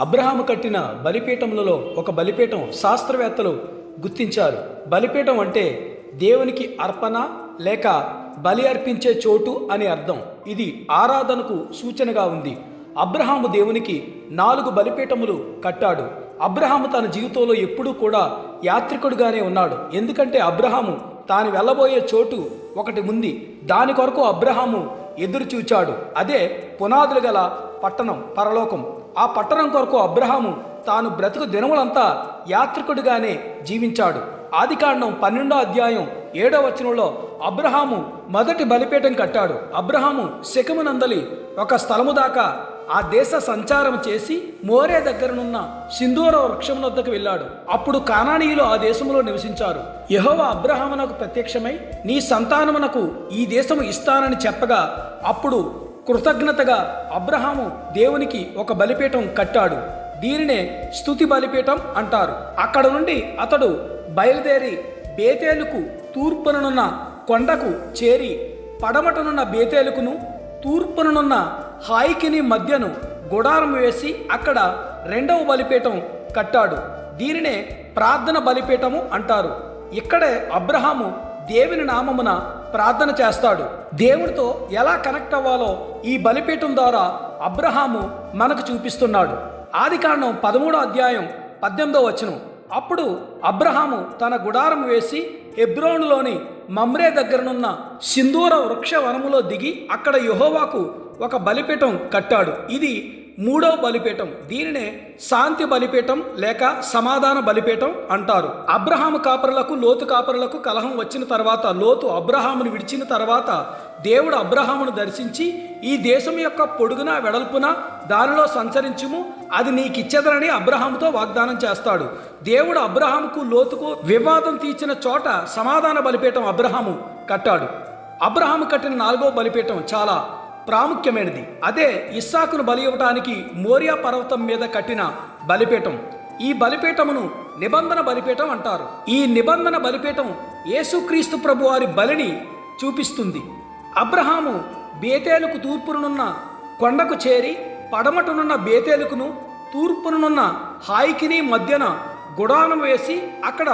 అబ్రహాము కట్టిన బలిపీఠములలో ఒక బలిపీఠం శాస్త్రవేత్తలు గుర్తించారు. బలిపీఠం అంటే దేవునికి అర్పణ లేక బలి అర్పించే చోటు అని అర్థం. ఇది ఆరాధనకు సూచనగా ఉంది. అబ్రహాము దేవునికి నాలుగు బలిపీఠములు కట్టాడు. అబ్రహాము తన జీవితంలో ఎప్పుడూ కూడా యాత్రికుడుగానే ఉన్నాడు. ఎందుకంటే అబ్రహాము తాను వెళ్ళబోయే చోటు ఒకటి ఉంది. దాని కొరకు అబ్రహాము ఎదురు చూచాడు అదే పునాదులు గల పట్టణం పరలోకం. ఆ పట్టణం కొరకు అబ్రహాము తాను బ్రతుకు దినములంతా యాత్రికుడిగానే జీవించాడు. ఆదికాండం పన్నెండో అధ్యాయం ఏడో వచనంలో అబ్రహాము మొదటి బలిపీఠం కట్టాడు. అబ్రహాము శకమునందలి ఒక స్థలము దాకా ఆ దేశ సంచారం చేసి మోరే దగ్గరనున్న సింధూర వృక్షం వద్దకు వెళ్ళాడు. అప్పుడు కానానీయులు ఆ దేశంలో నివసించారు. యహోవ అబ్రహామునకు ప్రత్యక్షమై నీ సంతానమునకు ఈ దేశము ఇస్తానని చెప్పగా అప్పుడు కృతజ్ఞతగా అబ్రహాము దేవునికి ఒక బలిపీఠం కట్టాడు. దీనినే స్తుతి బలిపీఠం అంటారు. అక్కడ నుండి అతడు బయలుదేరి బేతేలుకు తూర్పుననున్న కొండకు చేరి పడమటనున్న బేతేలుకును తూర్పుననున్న హాయికిని మధ్యను గుడారం వేసి అక్కడ రెండవ బలిపీఠం కట్టాడు. దీనినే ప్రార్థన బలిపీఠము అంటారు. ఇక్కడే అబ్రహాము దేవుని నామమున ప్రార్థన చేస్తాడు. దేవుడితో ఎలా కనెక్ట్ అవ్వాలో ఈ బలిపీఠం ద్వారా అబ్రహాము మనకు చూపిస్తున్నాడు. ఆదికాండం పదమూడో అధ్యాయం పద్దెనిమిదో వచనం. అప్పుడు అబ్రహాము తన గుడారం వేసి హెబ్రోన్లోని మమ్రే దగ్గరనున్న సింధూర వృక్ష వనములో దిగి అక్కడ యహోవాకు ఒక బలిపీఠం కట్టాడు. ఇది మూడో బలిపీఠం. దీనినే శాంతి బలిపీఠం లేక సమాధాన బలిపీఠం అంటారు. అబ్రహాము కాపరులకు లోతు కాపరులకు కలహం వచ్చిన తర్వాత లోతు అబ్రహామును విడిచిన తర్వాత దేవుడు అబ్రహామును దర్శించి ఈ దేశం యొక్క పొడుగున వెడల్పున దానిలో సంచరించుము అది నీకు ఇచ్చేదనని అబ్రహాముతో వాగ్దానం చేస్తాడు. దేవుడు అబ్రహాముకు లోతుకు వివాదం తీర్చిన చోట సమాధాన బలిపీఠం అబ్రహాము కట్టాడు. అబ్రహాము కట్టిన నాలుగో బలిపీఠం చాలా ప్రాముఖ్యమైనది. అదే ఇస్సాకును బలి ఇవ్వటానికి మోరియా పర్వతం మీద కట్టిన బలిపీఠం. ఈ బలిపీఠమును నిబంధన బలిపీఠం అంటారు. ఈ నిబంధన బలిపీఠం యేసుక్రీస్తు ప్రభు వారి బలిని చూపిస్తుంది. అబ్రహాము బేతేలుకు తూర్పునున్న కొండకు చేరి పడమటనున్న బేతేలుకును తూర్పునున్న హాయికిని మధ్యన గుడానం వేసి అక్కడ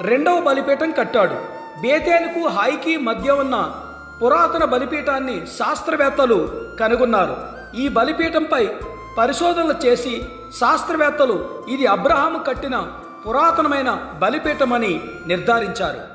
రెండవ బలిపీఠం కట్టాడు. బేతేలుకు హాయికి మధ్య ఉన్న పురాతన బలిపీఠాన్ని శాస్త్రవేత్తలు కనుగొన్నారు. ఈ బలిపీఠంపై పరిశోధనలు చేసి శాస్త్రవేత్తలు ఇది అబ్రహాము కట్టిన పురాతనమైన బలిపీఠమని నిర్ధారించారు.